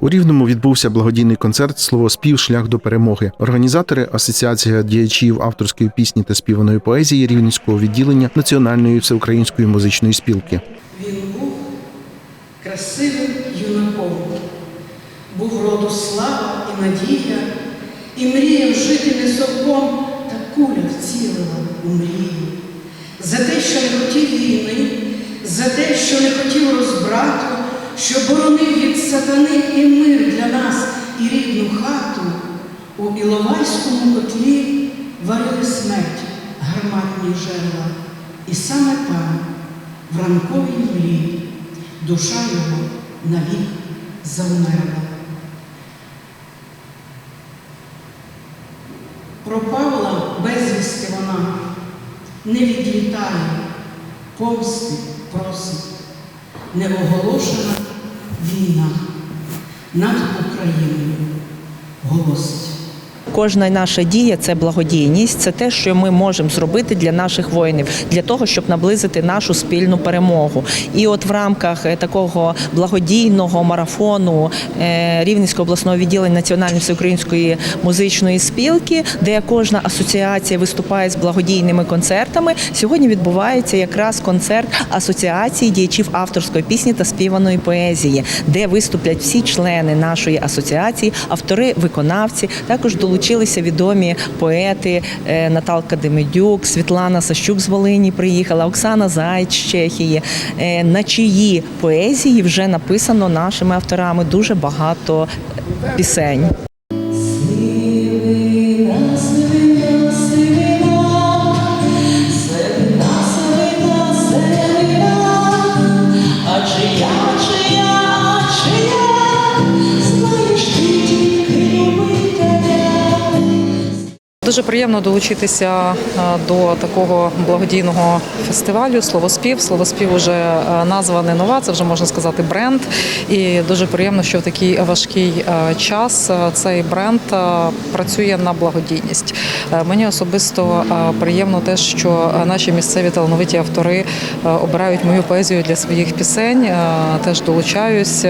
У Рівному відбувся благодійний концерт Словоспів Шлях до перемоги. Організатори Асоціація діячів авторської пісні та співаної поезії Рівненського відділення Національної всеукраїнської музичної спілки. Він був красивим юнаком, був роду слава і надія, і мріяв жити не совком, та куля вцілила у мрію. За те, що не хотів війни, за те, що не хотів розбрату, що боронив від сатани і мир для нас і рідну хату, у Іловайському котлі варили смерть гарматні жерла, і саме там, в ранковій млі, душа його навік завмерла. Пропавла безвісти вона, не відлітає, помсти просить, неоголошена війна над Україною голосить. Кожна наша дія це благодійність, це те, що ми можемо зробити для наших воїнів, для того, щоб наблизити нашу спільну перемогу. І от в рамках е, такого благодійного марафону е, Рівненського обласного відділення Національної всеукраїнської музичної спілки, де кожна асоціація виступає з благодійними концертами. Сьогодні відбувається якраз концерт асоціації діячів авторської пісні та співаної поезії, де виступлять всі члени нашої асоціації, автори, виконавці. Також долучилися відомі поети е, Наталка Демидюк, Світлана Сащук з Волині приїхала, Оксана Зайць з Чехії, е, на чиї поезії вже написано нашими авторами дуже багато пісень. Дуже приємно долучитися е, до такого благодійного фестивалю Словоспів. Словоспів вже е, назва не нова, це вже можна сказати бренд. І дуже приємно, що в такий важкий е, час цей бренд працює на благодійність. Мені особисто приємно те, що наші місцеві талановиті автори обирають мою поезію для своїх пісень. Теж долучаюсь,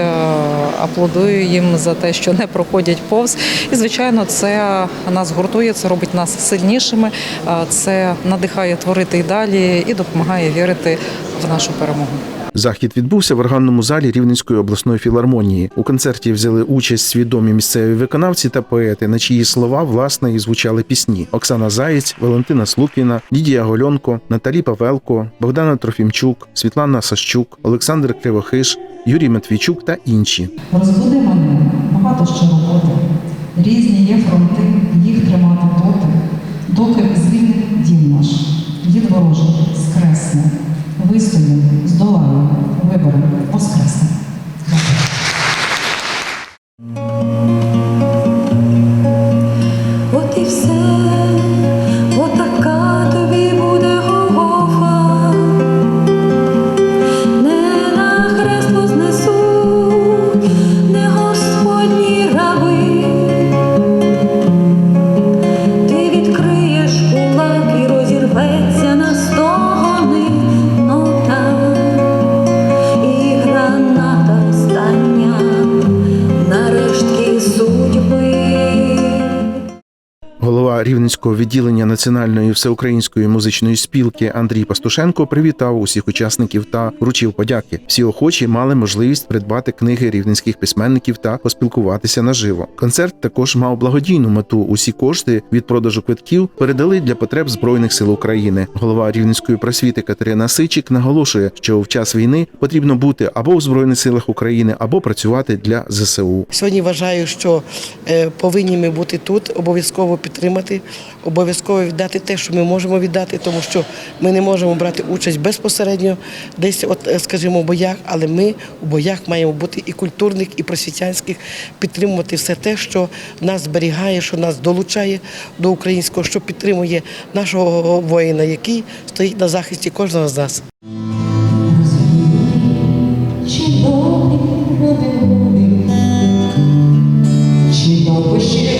аплодую їм за те, що не проходять повз. І звичайно, це нас гуртує, це робить нас сильнішими. Це надихає творити і далі і допомагає вірити в нашу перемогу. Захід відбувся в органному залі Рівненської обласної філармонії. У концерті взяли участь свідомі місцеві виконавці та поети, на чиї слова власне і звучали пісні: Оксана Заєць, Валентина Слупіна, Лідія Гольонко, Наталі Павелко, Богдана Трофімчук, Світлана Сащук, Олександр Кривохиш, Юрій Матвійчук та інші. Розбуди мене, багато ще роботи. Різні є фронти, їх тримати доти, доки звільнить дім наш, від ворожих скресне, вистоїм, здолаємо, виборем, Рівненського відділення Національної всеукраїнської музичної спілки Андрій Пастушенко привітав усіх учасників та вручив подяки. Всі охочі мали можливість придбати книги рівненських письменників та поспілкуватися наживо. Концерт також мав благодійну мету. Усі кошти від продажу квитків передали для потреб збройних сил України. Голова рівненської просвіти Катерина Сичик наголошує, що в час війни потрібно бути або в збройних силах України, або працювати для ЗСУ. Сьогодні вважаю, що е, повинні ми бути тут, обов'язково підтримати, обов'язково віддати те, що ми можемо віддати, тому що ми не можемо брати участь безпосередньо десь, от е, скажімо, у боях, але ми у боях маємо бути і культурних, і просвітянських, підтримувати все те, що нас зберігає, що нас долучає до українського, що підтримує нашого воїна, який стоїть на захисті кожного з нас. Чи добрі родини, чи довго ще